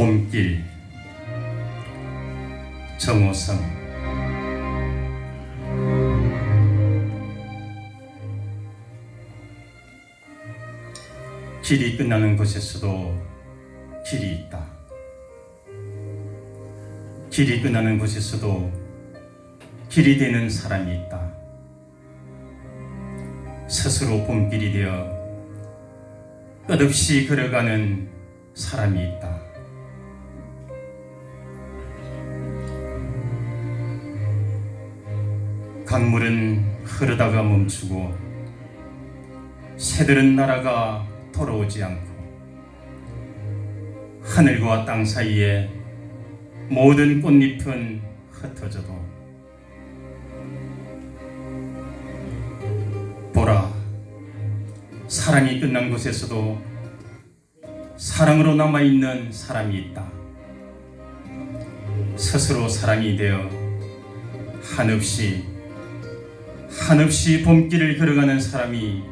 봄길 정호성 길이 끝나는 곳에서도 길이 있다. 길이 끝나는 곳에서도 길이 되는 사람이 있다. 스스로 봄길이 되어 끝없이 걸어가는 사람이 있다. 강물은 흐르다가 멈추고 새들은 날아가 돌아오지 않고 하늘과 땅 사이에 모든 꽃잎은 흩어져도 보라 사랑이 끝난 곳에서도 사랑으로 남아있는 사람이 있다. 스스로 사랑이 되어 한없이 한없이 봄길을 걸어가는 사람이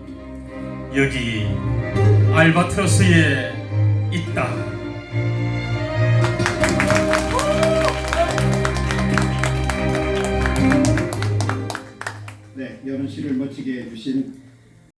여기 알바트로스에 있다. 네, 여론 씨를 멋지게 해주신